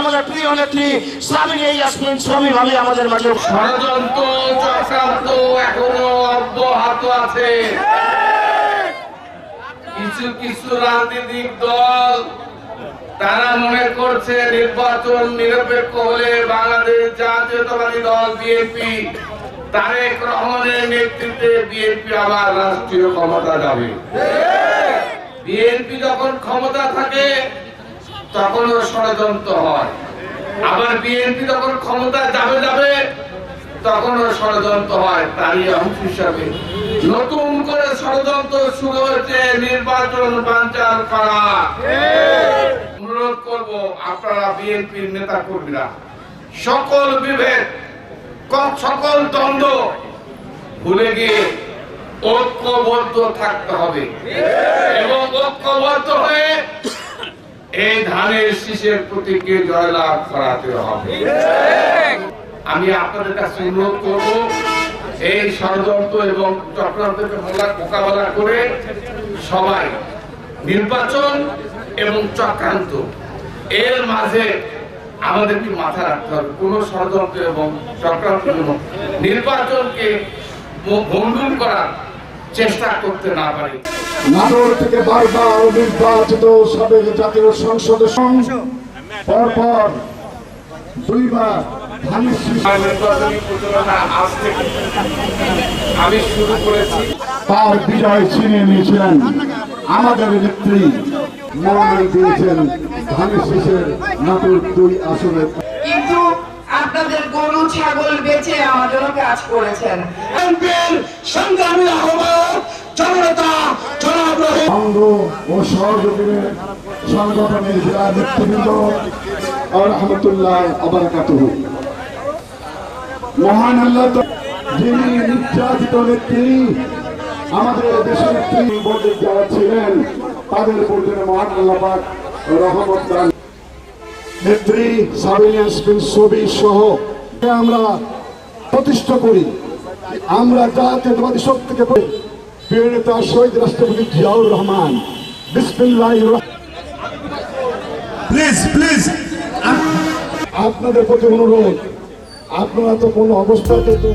আমাদের প্রিয় নেত্রী সাবিনী ইয়াসমিন শ্রমিক ভাবে আমাদের মাঝে এখনও অব্যাহত আছে। কিছু কিছু রাজনৈতিক দল, তারা মনে করছে নির্বাচন নিরপেক্ষ হলে বাংলাদেশ জাতীয়তাবাদী দল বিএনপি তারেক রহমানের নেতৃত্বে বিএনপি আবার রাষ্ট্রীয় ক্ষমতা যাবে। বিএনপি যখন ক্ষমতা থাকে তখনও ষড়যন্ত্র হয়। আবার বিএনপি যখন ক্ষমতা যাবে যাবে তখনও ষড়যন্ত্র হয় তারই অংশ হিসাবে। নতুন করে ষড়যন্ত্র শুরু হয়েছে, নির্বাচন বাঞ্চাল করা। অনুরোধ করব আপনারা বিএনপির নেতা কর্মীরা সকল বিভেদ সকল দ্বন্দ্ব ভুলে গিয়ে ঐক্যবদ্ধ থাকতে হবে। এবং ঐক্যবদ্ধ ধানের শীষের প্রতীকে জয়লাভ করাতে হবে। আমি আপনাদের কাছে অনুরোধ করব, এই ষড়যন্ত্র এবং চক্রান্তকে মোকাবেলা করে সবাই নির্বাচন এবং চক্রান্ত, এর মাঝে আমাদেরকে মাথা রাখতে হবে। কোন ষড়যন্ত্র এবং চক্রান্ত নির্বাচনকে ভণ্ডুল করার চেষ্টা করতে না পারে। নাটোর থেকে বারবার নির্বাচিত সাবেক জাতীয় সংসদ পরপর দুইবার আমি শুরু করেছি। তার বিজয় ছিনিয়ে নিয়েছিলেন আমাদের নেত্রী মনোনয়ন দিয়েছেন ধানের শীষের নাটোর দুই আসনের কিন্তু আপনাদের গরু ছাগল বেচে আমার জন্য কাজ করেছেন। সংগ্রামী রহিম অঙ্গ ও সহযোগীদের সংগঠনের জেলা নেতৃবৃন্দ আবরাকাতুহ। মহান আল্লাহ যিনি নির্যাতিত নেত্রী, আমাদের দেশের নেত্রী বোর্ডে যারা ছিলেন, তাদের বোর্ডের মহান আল্লাহ রহমত নেত্রী সাবিলিয়ান ছবি সহ আমরা প্রতিষ্ঠা করি। আমরা জাতীয়তাবাদী শক্তিকে প্রিয় নেতা শহীদ রাষ্ট্রপতি জিয়াউর রহমান বিসমিল্লাহ প্লিজ প্লিজ আপনাদের প্রতি অনুরোধ আপনারা তো কোনো অবস্থাতে তো